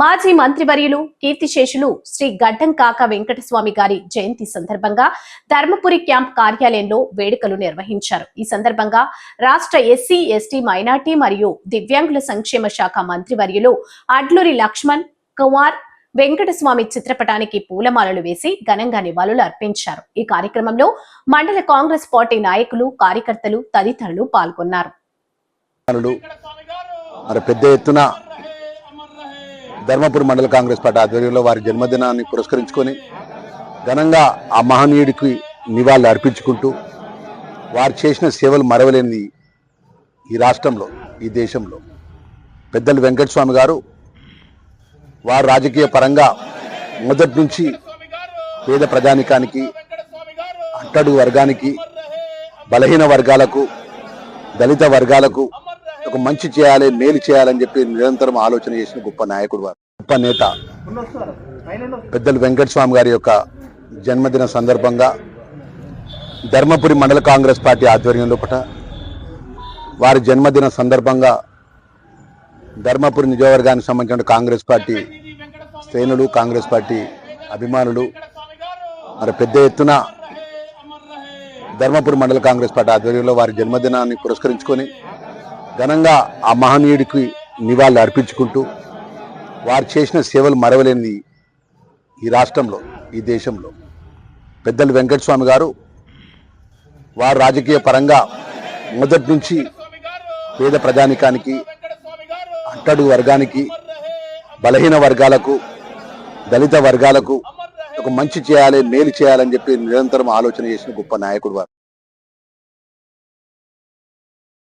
మాజీ మంత్రివర్యులు కీర్తిశేషులు శ్రీ గడ్డం కాక వెంకటస్వామి గారి జయంతి సందర్భంగా ధర్మపురి క్యాంప్ కార్యాలయంలో వేడుకలు నిర్వహించారు. ఈ సందర్భంగా రాష్ట్ర ఎస్సీ ఎస్టీ మైనార్టీ మరియు దివ్యాంగుల సంక్షేమ శాఖ మంత్రివర్యులు అడ్లూరి లక్ష్మణ్ కుమార్ వెంకటస్వామి చిత్రపటానికి పూలమాలలు వేసి ఘనంగా నివాళులు అర్పించారు. ఈ కార్యక్రమంలో మండల కాంగ్రెస్ పార్టీ నాయకులు కార్యకర్తలు తదితరులు పాల్గొన్నారు. మరి పెద్ద ఎత్తున ధర్మపురి మండల కాంగ్రెస్ పార్టీ ఆధ్వర్యంలో వారి జన్మదినాన్ని పురస్కరించుకొని ఘనంగా ఆ మహనీయుడికి నివాళులు అర్పించుకుంటూ వారు చేసిన సేవలు మరవలేని ఈ రాష్ట్రంలో ఈ దేశంలో. పెద్దలు వెంకటస్వామి గారు వారు రాజకీయ పరంగా మొదటి నుంచి పేద ప్రజానికానికి అట్టడు వర్గానికి బలహీన వర్గాలకు దళిత వర్గాలకు ఒక మంచి చేయాలి మేలు చేయాలని చెప్పి నిరంతరం ఆలోచన చేసిన గొప్ప నాయకుడు వారు. గొప్ప నేత. పెద్దలు వెంకటస్వామి గారి యొక్క జన్మదిన సందర్భంగా ధర్మపురి మండల కాంగ్రెస్ పార్టీ ఆధ్వర్యంలో పట వారి జన్మదిన సందర్భంగా ధర్మపురి నియోజకవర్గానికి సంబంధించిన కాంగ్రెస్ పార్టీ శ్రేణులు కాంగ్రెస్ పార్టీ అభిమానులు మరి పెద్ద ఎత్తున ధర్మపురి మండల కాంగ్రెస్ పార్టీ ఆధ్వర్యంలో వారి జన్మదినాన్ని పురస్కరించుకొని ఘనంగా ఆ మహనీయుడికి నివాళులు అర్పించుకుంటూ వారు చేసిన సేవలు మరవలేని ఈ రాష్ట్రంలో ఈ దేశంలో. పెద్దలు వెంకటస్వామి గారు వారు రాజకీయ పరంగా మొదటి నుంచి పేద ప్రజానికానికి అట్టడు వర్గానికి బలహీన వర్గాలకు దళిత వర్గాలకు ఒక మంచి చేయాలి మేలు చేయాలని చెప్పి నిరంతరం ఆలోచన చేసిన గొప్ప నాయకుడు వారు.